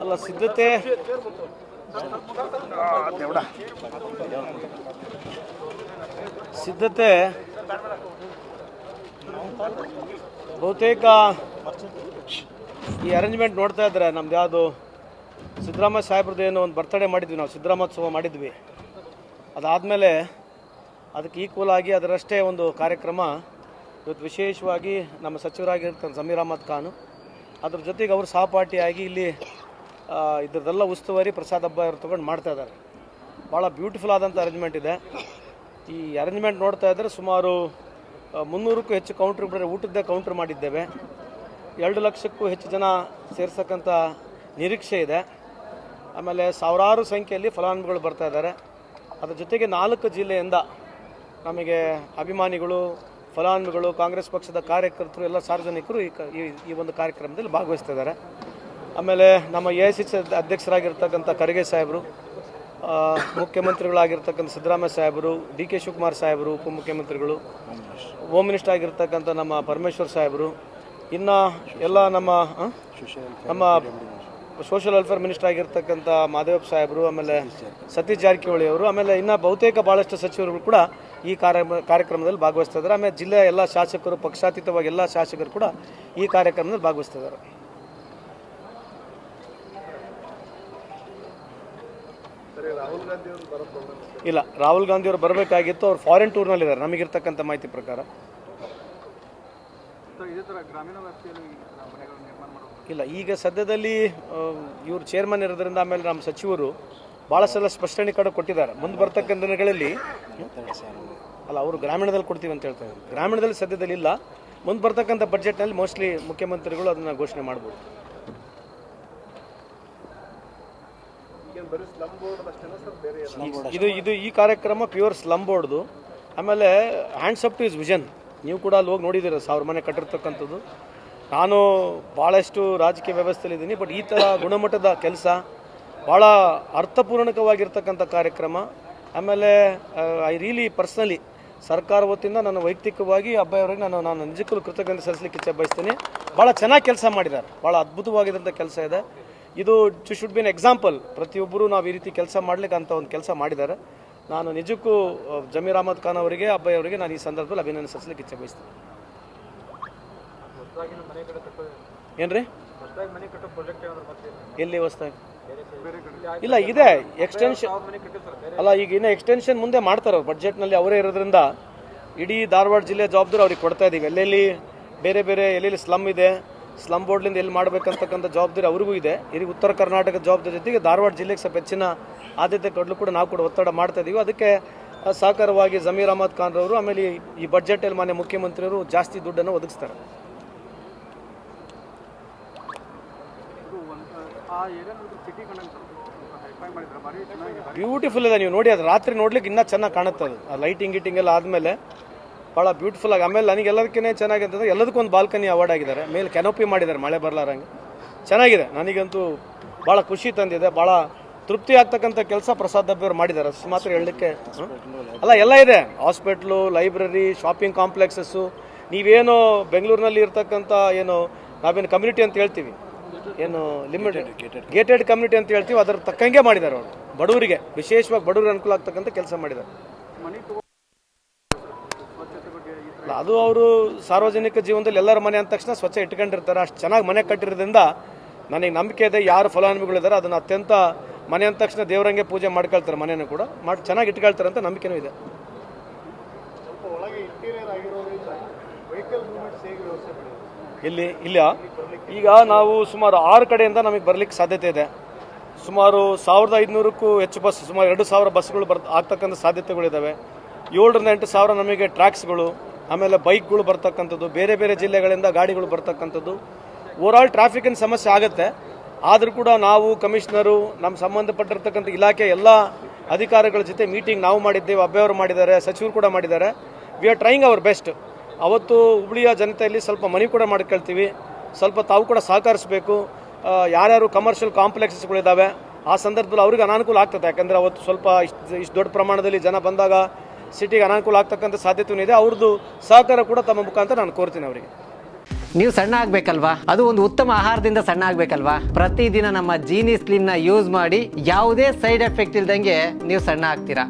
ಅಲ್ಲ ಸಿದ್ಧತೆ. ಸಿದ್ಧತೆ ಬಹುತೇಕ ಈ ಅರೇಂಜ್ಮೆಂಟ್ ನೋಡ್ತಾ ಇದ್ರೆ ನಮ್ದು ಯಾವುದು ಸಿದ್ದರಾಮಯ್ಯ ಸಾಹೇಬ್ರದ್ದು ಏನೋ ಒಂದು ಬರ್ತ್ಡೇ ಮಾಡಿದ್ವಿ ನಾವು ಸಿದ್ದರಾಮೋತ್ಸವ ಮಾಡಿದ್ವಿ. ಅದಾದಮೇಲೆ ಅದಕ್ಕೆ ಈಕ್ವಲ್ ಆಗಿ ಅದರಷ್ಟೇ ಒಂದು ಕಾರ್ಯಕ್ರಮ. ಇವತ್ತು ವಿಶೇಷವಾಗಿ ನಮ್ಮ ಸಚಿವರಾಗಿರ್ತಾರೆ ಜಮೀರ್ ಅಹಮದ್ ಖಾನು ಅದ್ರ ಜೊತೆಗೆ ಅವರು ಸಹಪಾಠಿಯಾಗಿ ಇಲ್ಲಿ ಇದ್ರದ್ದೆಲ್ಲ ಉಸ್ತುವಾರಿ ಪ್ರಸಾದ್ ಹಬ್ಬ ಅವ್ರು ತೊಗೊಂಡು ಮಾಡ್ತಾ ಇದ್ದಾರೆ. ಭಾಳ ಬ್ಯೂಟಿಫುಲ್ ಆದಂಥ ಅರೇಂಜ್ಮೆಂಟ್ ಇದೆ. ಈ ಅರೇಂಜ್ಮೆಂಟ್ ನೋಡ್ತಾ ಇದ್ದರೆ ಸುಮಾರು ಮುನ್ನೂರಕ್ಕೂ ಹೆಚ್ಚು ಕೌಂಟ್ರ್ ಬರೀ ಊಟದ್ದೇ ಕೌಂಟ್ರ್ ಮಾಡಿದ್ದೇವೆ. ಎರಡು ಲಕ್ಷಕ್ಕೂ ಹೆಚ್ಚು ಜನ ಸೇರ್ಸಕ್ಕಂಥ ನಿರೀಕ್ಷೆ ಇದೆ. ಆಮೇಲೆ ಸಾವಿರಾರು ಸಂಖ್ಯೆಯಲ್ಲಿ ಫಲಾನುಭವಿಗಳು ಬರ್ತಾ ಇದ್ದಾರೆ. ಅದರ ಜೊತೆಗೆ ನಾಲ್ಕು ಜಿಲ್ಲೆಯಿಂದ ನಮಗೆ ಅಭಿಮಾನಿಗಳು ಫಲಾನುಭವಿಗಳು, ಕಾಂಗ್ರೆಸ್ ಪಕ್ಷದ ಕಾರ್ಯಕರ್ತರು, ಎಲ್ಲ ಸಾರ್ವಜನಿಕರು ಈ ಈ- ಒಂದು ಕಾರ್ಯಕ್ರಮದಲ್ಲಿ ಭಾಗವಹಿಸ್ತಾ ಇದ್ದಾರೆ ಆಮೇಲೆ ನಮ್ಮ ಎ ಐ ಸಿ ಸಿ ಅಧ್ಯಕ್ಷರಾಗಿರ್ತಕ್ಕಂಥ ಖರ್ಗೆ ಸಾಹೇಬರು ಮುಖ್ಯಮಂತ್ರಿಗಳಾಗಿರ್ತಕ್ಕಂಥ ಸಿದ್ದರಾಮಯ್ಯ ಸಾಹೇಬರು, ಡಿ ಕೆ ಶಿವಕುಮಾರ್ ಸಾಹೇಬರು, ಉಪಮುಖ್ಯಮಂತ್ರಿಗಳು, ಹೋಮ್ ಮಿನಿಸ್ಟರ್ ಆಗಿರ್ತಕ್ಕಂಥ ನಮ್ಮ ಪರಮೇಶ್ವರ್ ಸಾಹೇಬರು, ಇನ್ನು ಎಲ್ಲ ನಮ್ಮ? ನಮ್ಮ ಸೋಷಿಯಲ್ ವೆಲ್ಫೇರ್ ಮಿನಿಸ್ಟರ್ ಆಗಿರ್ತಕ್ಕಂಥ ಮಾದೇವಪ್ಪ ಸಾಹೇಬರು, ಆಮೇಲೆ ಸತೀಶ್ ಜಾರಕಿಹೊಳಿ ಅವರು, ಆಮೇಲೆ ಇನ್ನು ಬಹುತೇಕ ಭಾಳಷ್ಟು ಸಚಿವರುಗಳು ಕೂಡ ಈ ಕಾರ್ಯ, ಕಾರ್ಯಕ್ರಮದಲ್ಲಿ ಭಾಗವಹಿಸ್ತಾ ಆಮೇಲೆ ಜಿಲ್ಲೆಯ ಎಲ್ಲ ಶಾಸಕರು, ಪಕ್ಷಾತೀತವಾಗಿ ಎಲ್ಲ ಶಾಸಕರು ಕೂಡ ಈ ಕಾರ್ಯಕ್ರಮದಲ್ಲಿ ಭಾಗವಹಿಸ್ತಾ ಇದ್ದಾರೆ ಇಲ್ಲ, ರಾಹುಲ್ ಗಾಂಧಿ ಅವರು ಬರಬೇಕಾಗಿತ್ತು. ಅವ್ರು ಫಾರಿನ್ ಟೂರ್ನಲ್ಲಿದ್ದಾರೆ ನಮಗಿರ್ತಕ್ಕಂಥ ಮಾಹಿತಿ ಪ್ರಕಾರ. ಇಲ್ಲ, ಈಗ ಸದ್ಯದಲ್ಲಿ ಇವರು ಚೇರ್ಮನ್ ಇರೋದ್ರಿಂದ ಆಮೇಲೆ ನಮ್ಮ ಸಚಿವರು ಭಾಳ ಸಲ ಸ್ಪಷ್ಟನೆ ಕಡೆ ಕೊಟ್ಟಿದ್ದಾರೆ. ಮುಂದೆ ಬರ್ತಕ್ಕಂಥ ದಿನಗಳಲ್ಲಿ, ಅಲ್ಲ, ಅವರು ಗ್ರಾಮೀಣದಲ್ಲಿ ಕೊಡ್ತೀವಿ ಅಂತ ಹೇಳ್ತಾರೆ ಗ್ರಾಮೀಣದಲ್ಲಿ ಸದ್ಯದಲ್ಲಿ ಇಲ್ಲ. ಮುಂದೆ ಬರ್ತಕ್ಕಂಥ ಬಜೆಟ್ನಲ್ಲಿ ಮೋಸ್ಟ್ಲಿ ಮುಖ್ಯಮಂತ್ರಿಗಳು ಅದನ್ನು ಘೋಷಣೆ ಮಾಡ್ಬೋದು. ಇದು ಇದು ಈ ಕಾರ್ಯಕ್ರಮ ಪ್ಯೂರ್ ಸ್ಲಮ್ ಬೋರ್ಡ್ದು ಆಮೇಲೆ hands up to is vision ನೀವು ಕೂಡ ಅಲ್ಲಿ ಹೋಗಿ ನೋಡಿದ್ದೀರ ಸಾವಿರ ಮನೆ ಕಟ್ಟಿರ್ತಕ್ಕಂಥದ್ದು. ನಾನು ಭಾಳಷ್ಟು ರಾಜಕೀಯ ವ್ಯವಸ್ಥೆಯಲ್ಲಿ ಇದ್ದೀನಿ ಬಟ್ ಈ ಥರ ಗುಣಮಟ್ಟದ ಕೆಲಸ ಭಾಳ ಅರ್ಥಪೂರ್ಣಕವಾಗಿರ್ತಕ್ಕಂಥ ಕಾರ್ಯಕ್ರಮ. ಆಮೇಲೆ ಐ ರಿಯಲಿ ಪರ್ಸ್ನಲಿ ಸರ್ಕಾರ ವತಿಯಿಂದ ನನ್ನ ವೈಯಕ್ತಿಕವಾಗಿ ಅಬ್ಬಾಯವರಿಗೆ ನಾನು ನಾನು ನಿಜಕ್ಕೂ ಕೃತಜ್ಞತೆ ಸಲ್ಲಿಸಲಿಕ್ಕೆ ಇಚ್ಛೆ ಬಯಸ್ತೀನಿ ಭಾಳ ಚೆನ್ನಾಗಿ ಕೆಲಸ ಮಾಡಿದ್ದಾರೆ. ಭಾಳ ಅದ್ಭುತವಾಗಿದ್ದಂಥ ಕೆಲಸ ಇದೆ. ಇದು to should be an example ಪ್ರತಿಯೊಬ್ಬರು ನಾವು ಈ ರೀತಿ ಕೆಲಸ ಮಾಡ್ಲಿಕ್ಕೆ ಅಂತ ಒಂದು ಕೆಲಸ ಮಾಡಿದ್ದಾರೆ. ನಾನು ನಿಜಕ್ಕೂ ಜಮೀರ್ ಅಹಮದ್ ಖಾನ್ ಅವರಿಗೆ ಅಬ್ಬಾಯಿ ಅವರಿಗೆ ನಾನು ಈ ಸಂದರ್ಭದಲ್ಲಿ ಅಭಿನಂದನೆ ಸಲ್ಲಿಸಲಿಕ್ಕೆ ಇಚ್ಛೆ ಬಯಸ್ತೀನಿ ಹೊಸದಾಗಿ ಮನೆ ಕಡೆ ಕಟ್ಟೋದು ಏನ್ರಿ? ಎಲ್ಲಿ ಹೊಸ್ದಾಗಿ? ಇಲ್ಲ ಇದೆ. ಎಕ್ಸ್ಟೆನ್ಷನ್ ಅಲ್ಲ ಈಗ ಇನ್ನು ಎಕ್ಸ್ಟೆನ್ಷನ್ ಮುಂದೆ ಮಾಡ್ತಾರೆ ಬಜೆಟ್ನಲ್ಲಿ ಅವರೇ ಇರೋದ್ರಿಂದ ಇಡೀ ಧಾರವಾಡ ಜಿಲ್ಲೆ ಜವಾಬ್ದಾರಿ ಅವ್ರಿಗೆ ಕೊಡ್ತಾ ಇದೀವಿ. ಎಲ್ಲೆಲ್ಲಿ ಬೇರೆ ಬೇರೆ ಎಲ್ಲೆಲ್ಲಿ ಸ್ಲಮ್ ಇದೆ ಸ್ಲಮ್ ಬೋರ್ಡ್ಲಿಂದ ಎಲ್ಲಿ ಮಾಡ್ಬೇಕಂತಕ್ಕಂಥ ಜವಾಬ್ದಾರಿ ಅವ್ರಿಗೂ ಇದೆ. ಇಲ್ಲಿ ಉತ್ತರ ಕರ್ನಾಟಕ ಜವಾಬ್ದಾರಿ ಜೊತೆಗೆ ಧಾರವಾಡ ಜಿಲ್ಲೆಗೆ ಸ್ವಲ್ಪ ಹೆಚ್ಚಿನ ಆದ್ಯತೆ ಕೊಡಲು ಕೂಡ ನಾವು ಕೂಡ ಒತ್ತಡ ಮಾಡ್ತಾ ಇದೀವಿ. ಅದಕ್ಕೆ ಸಹಕಾರವಾಗಿ ಜಮೀರ್ ಅಹಮದ್ ಖಾನ್ ರವರು ಆಮೇಲೆ ಈ- ಈ ಬಡ್ಜೆಟಲ್ಲಿ ಮಾನ್ಯ ಮುಖ್ಯಮಂತ್ರಿಯವರು ಜಾಸ್ತಿ ದುಡ್ಡನ್ನು ಒದಗಿಸ್ತಾರೆ. ಬ್ಯೂಟಿಫುಲ್ ಇದೆ ನೀವು ನೋಡಿ, ಅದು ರಾತ್ರಿ ನೋಡ್ಲಿಕ್ಕೆ ಇನ್ನೂ ಚೆನ್ನಾಗಿ ಕಾಣುತ್ತೆ ಅದು. ಆ ಲೈಟಿಂಗ್ ಗಿಟಿಂಗ್ ಎಲ್ಲ ಆದಮೇಲೆ ಭಾಳ ಬ್ಯೂಟಿಫುಲ್ ಆಗಿ, ಆಮೇಲೆ ನನಗೆ ಎಲ್ಲದಕ್ಕಿಂತ ಚೆನ್ನಾಗಿ ಅಂತಂದ್ರೆ ಎಲ್ಲದಕ್ಕೂ ಒಂದು ಬಾಲ್ಕನಿ ಅವಾರ್ಡ್ ಆಗಿದ್ದಾರೆ. ಮೇಲೆ ಕೆನೋಪಿ ಮಾಡಿದ್ದಾರೆ, ಮಳೆ ಬರಲಾರಂಗೆ ಚೆನ್ನಾಗಿದೆ. ನನಗಂತೂ ಭಾಳ ಖುಷಿ ತಂದಿದೆ. ಭಾಳ ತೃಪ್ತಿ ಆಗ್ತಕ್ಕಂಥ ಕೆಲಸ ಪ್ರಸಾದ್ ದಬ್ಬೆ ಮಾಡಿದ್ದಾರೆ. ಅಷ್ಟು ಮಾತ್ರ ಹೇಳಲಿಕ್ಕೆ ಅಲ್ಲ, ಎಲ್ಲ ಇದೆ. ಹಾಸ್ಪಿಟ್ಲು ಲೈಬ್ರರಿ ಶಾಪಿಂಗ್ ಕಾಂಪ್ಲೆಕ್ಸಸ್ಸು ನೀವೇನು ಬೆಂಗಳೂರಿನಲ್ಲಿ ಇರ್ತಕ್ಕಂಥ ಏನು ನಾವೇನು ಕಮ್ಯುನಿಟಿ ಅಂತ ಹೇಳ್ತೀವಿ. ಏನು ಲಿಮಿಟೆಡ್ ಗೇಟೆಡ್ ಕಮ್ಯುನಿಟಿ ಅಂತ ಹೇಳ್ತೀವಿ ಅದರ ತಕ್ಕಂಗೆ ಮಾಡಿದ್ದಾರೆ ಅವರು. ಬಡವರಿಗೆ ವಿಶೇಷವಾಗಿ ಬಡವರಿಗೆ ಅನುಕೂಲ ಆಗ್ತಕ್ಕಂಥ ಕೆಲಸ ಮಾಡಿದ್ದಾರೆ. ಅದು ಅವರು ಸಾರ್ವಜನಿಕ ಜೀವನದಲ್ಲಿ ಎಲ್ಲರ ಮನೆ ಅಂದ ತಕ್ಷಣ ಸ್ವಚ್ಛ ಇಟ್ಕೊಂಡಿರ್ತಾರೆ. ಅಷ್ಟು ಚೆನ್ನಾಗಿ ಮನೆ ಕಟ್ಟಿರೋದ್ರಿಂದ ನನಗೆ ನಂಬಿಕೆ ಇದೆ ಯಾರು ಫಲಾನುಭವಿಗಳಿದ್ದಾರೆ ಅದನ್ನು ಅತ್ಯಂತ ಮನೆ ಅಂದ ತಕ್ಷಣ ದೇವರಂಗೆ ಪೂಜೆ ಮಾಡ್ಕೊಳ್ತಾರೆ ಮನೆಯನ್ನು ಕೂಡ. ಮಾಡಿ ಚೆನ್ನಾಗಿ ಇಟ್ಕೊಳ್ತಾರೆ ಅಂತ ನಂಬಿಕೆನೂ ಇದೆ. ಇಲ್ಲಿ ಇಲ್ಲ ಈಗ ನಾವು ಸುಮಾರು ಆರು ಕಡೆಯಿಂದ ನಮಗೆ ಬರ್ಲಿಕ್ಕೆ ಸಾಧ್ಯತೆ ಇದೆ. ಸುಮಾರು ಸಾವಿರದ ಐದುನೂರಕ್ಕೂ ಹೆಚ್ಚು ಬಸ್, ಸುಮಾರು ಎರಡು ಸಾವಿರ ಬಸ್ಗಳು ಬರ್, ಆಗ್ತಕ್ಕಂಥ ಸಾಧ್ಯತೆಗಳಿದ್ದಾವೆ ಏಳರಿಂದ ಎಂಟು ಸಾವಿರ ನಮಗೆ ಟ್ರ್ಯಾಕ್ಸ್ಗಳು ಆಮೇಲೆ ಬೈಕ್ಗಳು ಬರ್ತಕ್ಕಂಥದ್ದು, ಬೇರೆ ಬೇರೆ ಜಿಲ್ಲೆಗಳಿಂದ ಗಾಡಿಗಳು ಬರ್ತಕ್ಕಂಥದ್ದು. ಓವರಾಲ್ ಟ್ರಾಫಿಕಿನ ಸಮಸ್ಯೆ ಆಗುತ್ತೆ. ಆದರೂ ಕೂಡ ನಾವು ಕಮಿಷನರು ನಮ್ಮ ಸಂಬಂಧಪಟ್ಟಿರ್ತಕ್ಕಂಥ ಇಲಾಖೆ, ಎಲ್ಲ ಅಧಿಕಾರಿಗಳ ಜೊತೆ ಮೀಟಿಂಗ್ ನಾವು ಮಾಡಿದ್ದೇವೆ ಅಬ್ಬೆಯವರು ಮಾಡಿದ್ದಾರೆ, ಸಚಿವರು ಕೂಡ ಮಾಡಿದ್ದಾರೆ. We are trying our best ಅವತ್ತು ಹುಬ್ಳಿಯ ಜನತೆಯಲ್ಲಿ ಸ್ವಲ್ಪ ಮನಿ ಕೂಡ ಮಾಡ್ಕೊಳ್ತೀವಿ. ಸ್ವಲ್ಪ ತಾವು ಕೂಡ ಸಹಕರಿಸಬೇಕು. ಯಾರ್ಯಾರು ಕಮರ್ಷಿಯಲ್ ಕಾಂಪ್ಲೆಕ್ಸಸ್ಗಳಿದ್ದಾವೆ ಆ ಸಂದರ್ಭದಲ್ಲಿ ಅವ್ರಿಗೆ ಅನಾನುಕೂಲ ಆಗ್ತದೆ. ಯಾಕಂದರೆ ಅವತ್ತು ಸ್ವಲ್ಪ ಇಷ್ಟು ಇಷ್ಟು ದೊಡ್ಡ ಪ್ರಮಾಣದಲ್ಲಿ ಜನ ಬಂದಾಗ ಸಿಟಿಗೆ ಅನಾನುಕೂಲ ಆಗ್ತಕ್ಕಂಥ ಸಾಧ್ಯತೆಯೂ ಇದೆ. ಅವ್ರದ್ದು ಸಹಕಾರ ಕೂಡ ತಮ್ಮ ಮುಖಾಂತರ ನಾನು ಕೋರ್ತೀನಿ ಅವರಿಗೆ. ನೀವು ಸಣ್ಣ ಆಗ್ಬೇಕಲ್ವಾ? ಅದು ಒಂದು ಉತ್ತಮ ಆಹಾರದಿಂದ ಸಣ್ಣ ಆಗ್ಬೇಕಲ್ವಾ? ಪ್ರತಿದಿನ ನಮ್ಮ ಜೀನಿ ಸ್ಲಿಮ್ನ ಯೂಸ್ ಮಾಡಿ ಯಾವುದೇ ಸೈಡ್ ಎಫೆಕ್ಟ್ ಇಲ್ದಂಗೆ ನೀವು ಸಣ್ಣ ಆಗ್ತೀರಾ?